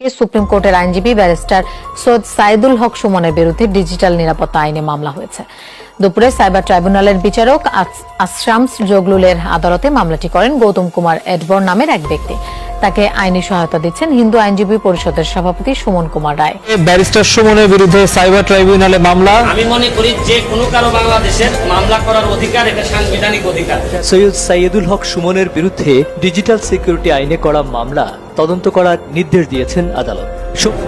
Supreme কোর্টের আইনজীবী barrister Syed Saidul হক সুমনের বিরুদ্ধে ডিজিটাল নিরাপত্তা আইনে মামলা হয়েছে। দুপুরে সাইবার ট্রাইব্যুনালের বিচারক আশরামস জগলুলের আদালতে মামলাটি করেন গৌতম কুমার এডবর নামের এক ব্যক্তি। তাকে আইনি সহায়তা দিচ্ছেন হিন্দু আইনজীবী পরিষদের সভাপতি সুমন কুমার রায়। ব্যারিস্টার সুমনের বিরুদ্ধে সাইবার ট্রাইব্যুনালে মামলা? আমি মনে করি যে কোনো কারও বাংলাদেশের মামলা করার অধিকার এটা সাংবিধানিক অধিকার। সৈয়দ সাইয়েদুল হক সুমনের বিরুদ্ধে ডিজিটাল সিকিউরিটি আইনে করা মামলা তদন্ত করার নির্দেশ দিয়েছেন আদালত।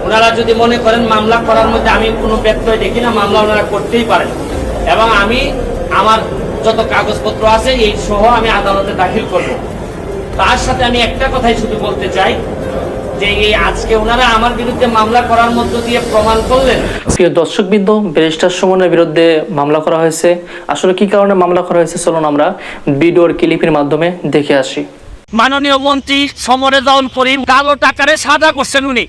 ওনারা যদি মনে করেন মামলা করার মধ্যে আমি কোনো ব্যত্যয় দেখি না মামলা ওনারা করতেই পারেন। এবং আমি আমার যত কাগজপত্র আছে এই সহ আমি আদালতে দাখিল করব। তার সাথে আমি একটা কথাই শুধু বলতে চাই যে এই আজকে ওনারা আমার বিরুদ্ধে মামলা করার মধ্য দিয়ে প্রমাণ করলেন। প্রিয় দর্শকবৃন্দ ব্যারিস্টার সুমনের বিরুদ্ধে মামলা করা হয়েছে। আসলে কি কারণে মামলা করা হয়েছে চলুন আমরা ভিডিওর ক্লিপের মাধ্যমে দেখে আসি। মাননীয় মন্ত্রী সমরে করিম কালো টাকারে সাদা করছেন উনি।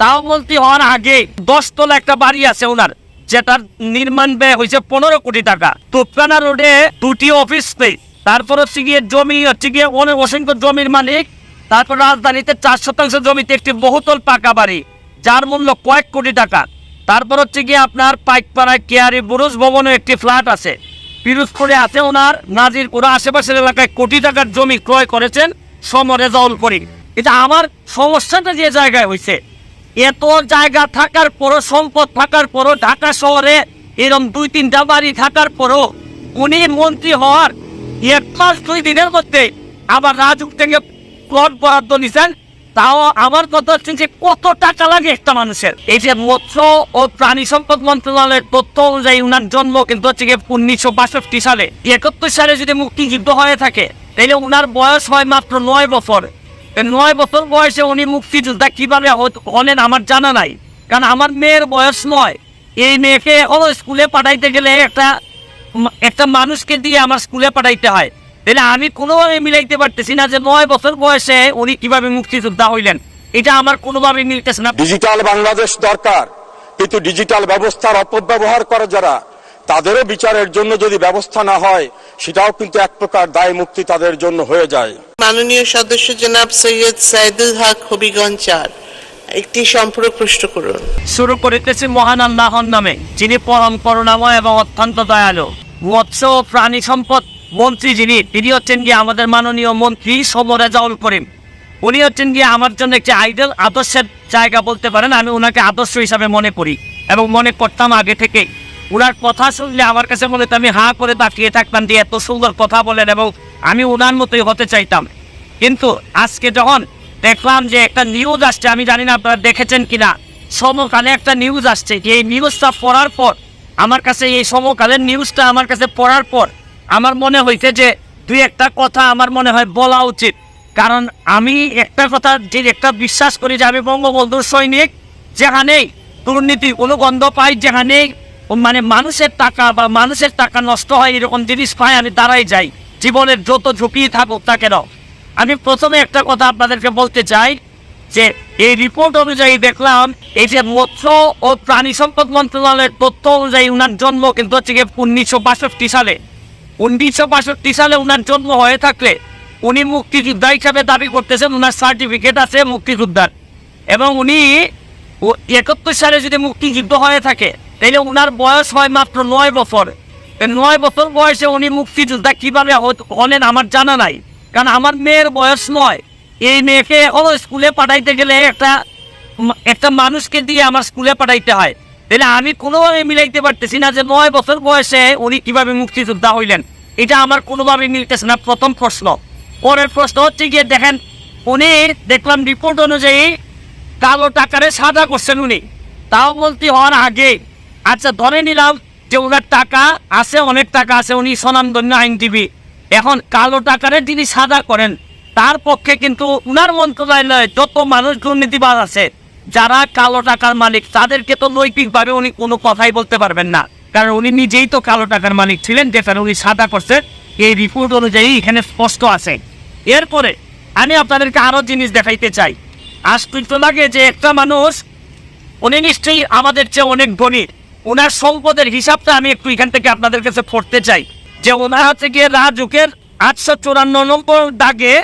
তাও বলতে হওয়ার আগে দশ তলা একটা বাড়ি আছে ওনার। যেটার নির্মাণ ব্যয় হয়েছে পনেরো কোটি টাকা। তোপকানা রোডে দুটি অফিস নেই। তারপর হচ্ছে গিয়ে জমি, হচ্ছে গিয়ে অনেক অসংখ্য জমির মালিক। তারপর রাজধানীতে চার শতাংশ জমিতে একটি বহুতল পাকা বাড়ি, যার মূল্য কয়েক কোটি টাকা। তারপর হচ্ছে গিয়ে আপনার পাইকপাড়ায় কেয়ারি বুরুজ ভবনে একটি ফ্ল্যাট আছে। পিরোজপুরে আছে ওনার, নাজিরপুরা আশেপাশের এলাকায় কোটি টাকার জমি ক্রয় করেছেন সমরে জল করি এটা আমার সমস্যাটা যে জায়গায় হয়েছে এত জায়গা থাকার পরও, সম্পদ থাকার পরও, ঢাকা শহরে এরকম দুই তিনটা বাড়ি থাকার পরও উনি মন্ত্রী হওয়ার এক মাস, দুই দিনের মধ্যে আবার রাজুক থেকে প্লট বরাদ্দ নিছেন। তাও আমার কথা হচ্ছে যে কত টাকা লাগে একটা মানুষের? এই যে মৎস্য ও প্রাণী সম্পদ মন্ত্রণালয়ের তথ্য অনুযায়ী উনার জন্ম কিন্তু হচ্ছে গিয়ে উনিশশো বাষট্টি সালে। একাত্তর সালে যদি মুক্তিযুদ্ধ হয়ে থাকে, তাহলে উনার বয়স হয় মাত্র নয় বছর। নয় বছর বয়সে উনি মুক্তিযোদ্ধা কীভাবে হলেন আমার জানা নাই। কারণ আমার মেয়ের বয়স নয়। এই মেয়েকে এখনও স্কুলে পাঠাইতে গেলে একটা একটা মানুষকে দিয়ে আমার স্কুলে পাঠাইতে হয়। তাহলে আমি কোনোভাবে মিলাইতে পারতেছি না যে নয় বছর বয়সে উনি কীভাবে মুক্তিযোদ্ধা হইলেন। এটা আমার কোনোভাবে মিলতেছে না। ডিজিটাল বাংলাদেশ দরকার। কিন্তু ডিজিটাল ব্যবস্থার অপব্যবহার করে যারা। তাদেরও বিচারের জন্য যদি ব্যবস্থা না হয় সেটাও কিন্তু এক প্রকার দায় মুক্তি তাদের জন্য হয়ে যায়। মাননীয় সদস্য জনাব সৈয়দ সাইদুল হক হবিগঞ্জ চার একটি সম্পূরক প্রশ্ন করুন। শুরু করিতেছি মহান আল্লাহর নামে যিনি পরম করুণাময় এবং অত্যন্ত দয়ালু। মৎস্য ও প্রাণী সম্পদ মন্ত্রী যিনি তিনি হচ্ছেন গিয়ে আমাদের মাননীয় মন্ত্রী সমরেজাউল করিম। উনি হচ্ছেন গিয়ে আমার জন্য একটি আইডল আদর্শের জায়গা বলতে পারেন আমি ওনাকে আদর্শ হিসাবে মনে করি এবং মনে করতাম আগে থেকে ওনার কথা শুনলে আমার কাছে মনে আমি হাঁ করে তাকিয়ে থাকতাম যে এত সুন্দর কথা বলেন এবং আমি ওনার মতোই হতে চাইতাম। কিন্তু আজকে যখন দেখলাম যে একটা নিউজ আসছে, আমি জানি না আপনারা দেখেছেন কিনা, সমকালে একটা নিউজ আসছে যে এই নিউজটা পড়ার পর, আমার কাছে এই সমকালের নিউজটা আমার কাছে পড়ার পর আমার মনে হয়েছে যে দুই একটা কথা আমার মনে হয় বলা উচিত। কারণ আমি একটা কথা যে একটা বিশ্বাস করি যে আমি বঙ্গবন্ধুর সৈনিক, যেখানেই দুর্নীতি কোনো গন্ধ পাই, যেখানেই মানে মানুষের টাকা বা মানুষের টাকা নষ্ট হয় এরকম জিনিস পাই আমি দাঁড়াই যাই। জীবনের যত ঝুঁকি থাকুক তা কেন? আমি প্রথমে একটা কথা আপনাদেরকে বলতে চাই যে, এই রিপোর্ট অনুযায়ী দেখলাম, এই যে মৎস্য ও প্রাণী সম্পদ মন্ত্রণালয়ের তথ্য অনুযায়ী উনার জন্ম কিন্তু হচ্ছে গিয়ে উনিশশো বাষট্টি সালে। উনিশশো বাষট্টি সালে উনার জন্ম হয়ে থাকলে উনি মুক্তিযোদ্ধা হিসাবে দাবি করতেছেন, উনার সার্টিফিকেট আছে মুক্তিযোদ্ধার। এবং উনি একাত্তর সালে যদি মুক্তিযুদ্ধ হয়ে থাকে তাহলে ওনার বয়স হয় মাত্র নয় বছর। নয় বছর বয়সে উনি মুক্তিযোদ্ধা কীভাবে হলেন আমার জানা নাই। কারণ আমার মেয়ের বয়স নয়। এই মেয়েকে এখনও স্কুলে পাঠাইতে গেলে একটা একটা মানুষকে দিয়ে আমার স্কুলে পাঠাইতে হয়। তাহলে আমি কোনোভাবে মিলাইতে পারতেছি না যে নয় বছর বয়সে উনি কীভাবে মুক্তিযোদ্ধা হইলেন। এটা আমার কোনোভাবে মিলতেছে না। প্রথম প্রশ্ন। পরের প্রশ্ন হচ্ছে গিয়ে দেখেন, উনি দেখলাম রিপোর্ট অনুযায়ী কালো টাকারে সাদা করছেন উনি। তাও বলতে হওয়ার আগে আচ্ছা ধরে নিলাম যে ওনার টাকা আছে, অনেক টাকা আছে, উনি স্বনামধন্য আইনজীবী। এখন কালো টাকারে তিনি সাদা করেন, তার পক্ষে কিন্তু উনার মন্ত্রণালয়ে যত মানুষ দুর্নীতিবাদ আছে, যারা কালো টাকার মালিক, তাদেরকে তো নৈতিকভাবে উনি কোনো কথাই বলতে পারবেন না। কারণ উনি নিজেই তো কালো টাকার মালিক ছিলেন যেটা উনি সাদা করছেন এই রিপোর্ট অনুযায়ী এখানে স্পষ্ট আছে। এরপরে আমি আপনাদেরকে আরও জিনিস দেখাইতে চাই। আশ্চর্য লাগে যে একটা মানুষ, উনি নিশ্চয়ই আমাদের চেয়ে অনেক ধনী। ওনার সম্পদের হিসাবটা আমি একটু এখান থেকে আপনাদের কাছে পড়তে চাই। যে ওনার হচ্ছে গিয়ে রাজুকের আটশো চুরান্ন নম্বর দাগে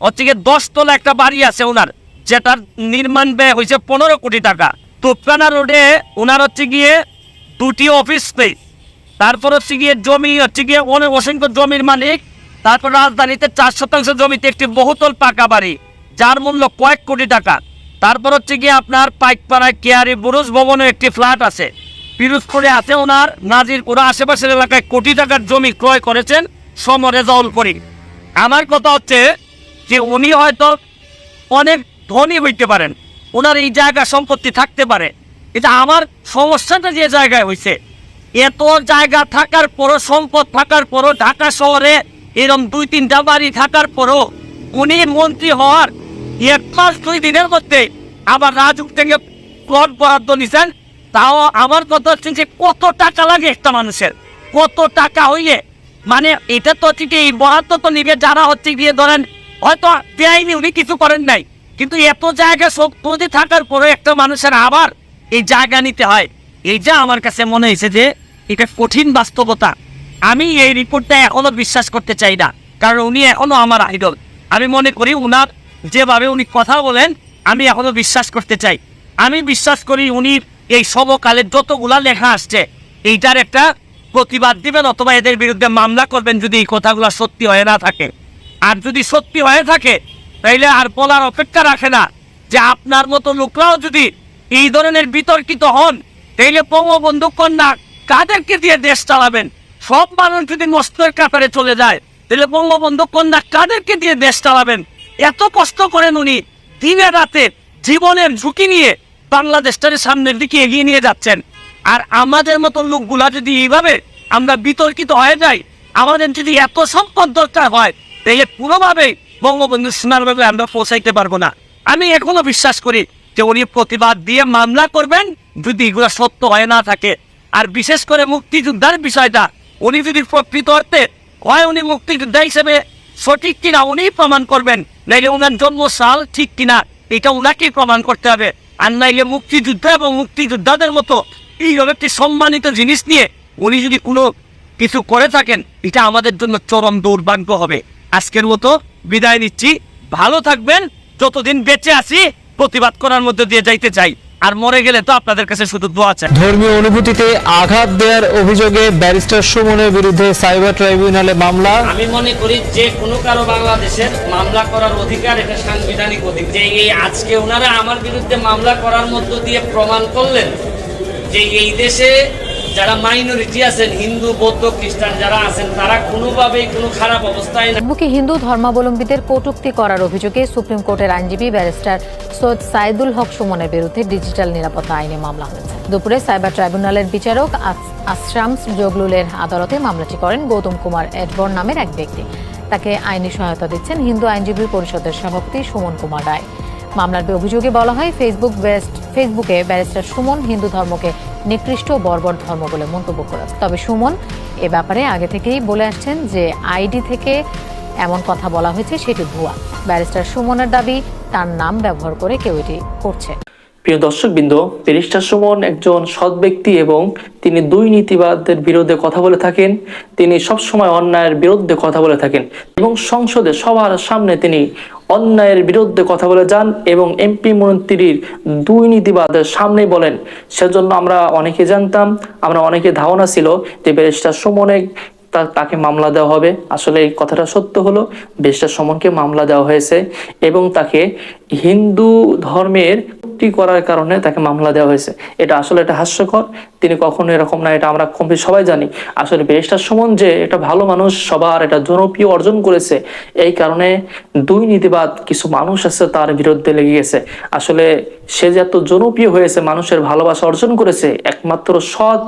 হচ্ছে গিয়ে দশ তলা একটা বাড়ি আছে ওনার যেটার নির্মাণ ব্যয় হয়েছে পনেরো কোটি টাকা। তোপকানা রোডে ওনার হচ্ছে গিয়ে দুটি অফিস স্পেস তারপর হচ্ছে গিয়ে জমি হচ্ছে গিয়ে অনেক অসংখ্য জমির মালিক। তারপর রাজধানীতে চার শতাংশ জমিতে একটি বহুতল পাকা বাড়ি, যার মূল্য কয়েক কোটি টাকা। তারপর হচ্ছে গিয়ে আপনার পাইকপাড়ায় কেয়ারি বুরুজ ভবনে একটি ফ্ল্যাট আছে। পিরোজপুরে আছে ওনার। নাজিরপুরা আশেপাশের এলাকায় কোটি টাকার জমি ক্রয় করেছেন সমরে জল করি আমার কথা হচ্ছে যে উনি হয়তো অনেক ধনী হইতে পারেন। ওনার এই জায়গা সম্পত্তি থাকতে পারে। এটা আমার সমস্যাটা যে জায়গায় হয়েছে এত জায়গা থাকার পরও, সম্পদ থাকার পরও, ঢাকা শহরে এরম দুই তিনটা বাড়ি থাকার পরও উনি মন্ত্রী হওয়ার এক মাস দুই দিনের মধ্যে আবার রাজুক থেকে প্লট বরাদ্দ নিছেন। তাও আমার কথা হচ্ছে যে কত টাকা লাগে একটা মানুষের? কত টাকা হইলে? মানে এটা তো হচ্ছে এই বরাদ্দ তো নিবে, যারা হচ্ছে গিয়ে ধরেন, হয়তো বেআইনি উনি কিছু করেন নাই, কিন্তু এত জায়গা সব নদী থাকার পরে একটা মানুষের আবার এই জায়গা নিতে হয়। এই যে আমার কাছে মনে হয়েছে যে, এটা কঠিন বাস্তবতা। আমি এই রিপোর্টটা এখনও বিশ্বাস করতে চাই না, কারণ উনি এখনও আমার আইডল আমি মনে করি উনার যেভাবে উনি কথা বলেন, আমি এখনও বিশ্বাস করতে চাই। আমি বিশ্বাস করি উনি এই সমকালের যতগুলা লেখা আসছে, এইটার একটা প্রতিবাদ দিবেন অথবা এদের বিরুদ্ধে মামলা করবেন যদি এই কথাগুলো সত্যি হয়ে না থাকে। আর যদি সত্যি হয়ে থাকে, তাইলে আর বলার অপেক্ষা রাখে না যে আপনার মতো লোকরাও যদি এই ধরনের বিতর্কিত হন, তাইলে বঙ্গবন্ধু কন্যা কাদেরকে দিয়ে দেশ চালাবেন? সব মানুষ যদি মস্তের কাতারে চলে যায় তাহলে বঙ্গবন্ধু কন্যা কাদেরকে দিয়ে দেশ চালাবেন? এত কষ্ট করেন উনি দিনে রাতে জীবনের ঝুঁকি নিয়ে বাংলাদেশটার সামনের দিকে এগিয়ে নিয়ে যাচ্ছেন। আর আমাদের মতো লোকগুলা যদি এইভাবে আমরা বিতর্কিত হয়ে যাই, আমাদের যদি এত সম্পদ দরকার হয়, তাহলে পুরোভাবে বঙ্গবন্ধু সীমারভাবে আমরা পৌঁছাইতে পারব না। আমি এখনও বিশ্বাস করি যে উনি প্রতিবাদ দিয়ে মামলা করবেন যদি এগুলো সত্য হয়ে না থাকে। আর বিশেষ করে মুক্তিযোদ্ধার বিষয়টা, উনি যদি প্রকৃত অর্থে হয় উনি মুক্তিযোদ্ধা হিসেবে সঠিক কিনা উনি প্রমাণ করবেন। নাইলে ওনার জন্ম সাল ঠিক কিনা, এটা ওনাকেই প্রমাণ করতে হবে। আর নাইলে মুক্তিযোদ্ধা এবং মুক্তিযোদ্ধাদের মতো এইরকম একটি সম্মানিত জিনিস নিয়ে উনি যদি কোনো কিছু করে থাকেন, এটা আমাদের জন্য চরম দুর্ভাগ্য হবে। আজকের মতো বিদায় নিচ্ছি। ভালো থাকবেন। যতদিন বেঁচে আছি, প্রতিবাদ করার মধ্যে দিয়ে যাইতে চাই। আর মরে গেলে তো আপনাদের কাছে শুধু দোয়া চাই। ধর্মীয় অনুভূতিতে আঘাত দেওয়ার অভিযোগে ব্যারিস্টার সুমনের বিরুদ্ধে সাইবার ট্রাইব্যুনালে মামলা। আমি মনে করি যে কোনো কারও বাংলাদেশের মামলা করার অধিকার এটা সাংবিধানিক অধিকার। যে এই আজকে ওনারা আমার বিরুদ্ধে মামলা করার মধ্য দিয়ে প্রমাণ করলেন যে এই দেশে যারা মাইনরিটি আছেন, হিন্দু, বৌদ্ধ, খ্রিস্টান যারা আছেন, তারা কোনোভাবেই কোনো খারাপ অবস্থায় না ফেসবুকে হিন্দু ধর্মাবলম্বীদের কটূক্তি করার অভিযোগে সুপ্রিম কোর্টের আইনজীবী ব্যারিস্টার সৈয়দ সাইদুল হক সুমনের বিরুদ্ধে ডিজিটাল নিরাপত্তা আইনে মামলা হয়েছে। দুপুরে সাইবার ট্রাইব্যুনালের বিচারক আস- জগলুলের আদালতে মামলাটি করেন গৌতম কুমার এডবর নামের এক ব্যক্তি। তাকে আইনি সহায়তা দিচ্ছেন হিন্দু আইনজীবী পরিষদের সভাপতি সুমন কুমার রায়। মামলার অভিযোগে বলা হয় ফেসবুক ফেসবুকে ব্যারিস্টার সুমন হিন্দু ধর্মকে নিকৃষ্ট বর্বর ধর্ম বলে মন্তব্য করেছে। তবে সুমন, এ ব্যাপারে আগে থেকেই বলে আসছেন যে আইডি থেকে এমন কথা বলা হয়েছে, সেটি ভুয়া। ব্যারিস্টার সুমনের দাবি, তার নাম ব্যবহার করে কেউ এটি করছে। প্রিয় দর্শকবৃন্দ ব্যারিস্টার সুমন একজন সৎ ব্যক্তি এবং তিনি দুই নীতিবাদের বিরুদ্ধে কথা বলে থাকেন, তিনি সবসময় অন্যায়ের বিরুদ্ধে কথা বলে থাকেন এবং সংসদে সবার সামনে তিনি অন্যায়ের বিরুদ্ধে কথা বলে যান এবং এমপি মন্ত্রীর দুই নীতিবাদের সামনে বলেন। সেজন্য আমরা অনেকে জানতাম, আমরা অনেকে ধারণা ছিল যে ব্যারিস্টার সুমনে তাকে মামলা দেওয়া হবে। আসলে এই কথাটা সত্য হলো বেশটা সমনকে মামলা দেওয়া হয়েছে এবং তাকে হিন্দু ধর্মের ত্রুটি করার কারণে তাকে মামলা দেওয়া হয়েছে। এটা আসলে এটা হাস্যকর, তিনি কখনো এরকম না, এটা আমরা কম সবাই জানি। আসলে বেশটার সমন যে এটা ভালো মানুষ, সবার এটা জনপ্রিয় অর্জন করেছে, এই কারণে দুই নীতিবাদ কিছু মানুষ আছে তার বিরুদ্ধে লেগে গেছে। আসলে সে যে এত জনপ্রিয় হয়েছে, মানুষের ভালোবাসা অর্জন করেছে, একমাত্র সৎ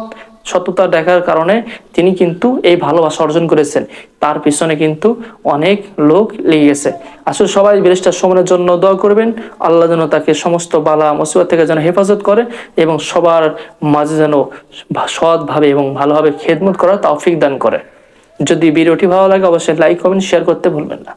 সততা দেখার কারণে তিনি কিন্তু এই ভালোবাসা অর্জন করেছেন। তার পিছনে কিন্তু অনেক লোক লেগে গেছে। আসলে সবাই ব্যারিস্টার সমনের জন্য দোয়া করবেন। আল্লাহ যেন তাকে সমস্ত বালা মুসিবত থেকে যেন হেফাজত করে এবং সবার মাঝে যেন সৎভাবে এবং ভালোভাবে খেদমত করার তৌফিক দান করে। যদি ভিডিওটি ভালো লাগে, অবশ্যই লাইক কমেন্ট শেয়ার করতে ভুলবেন না।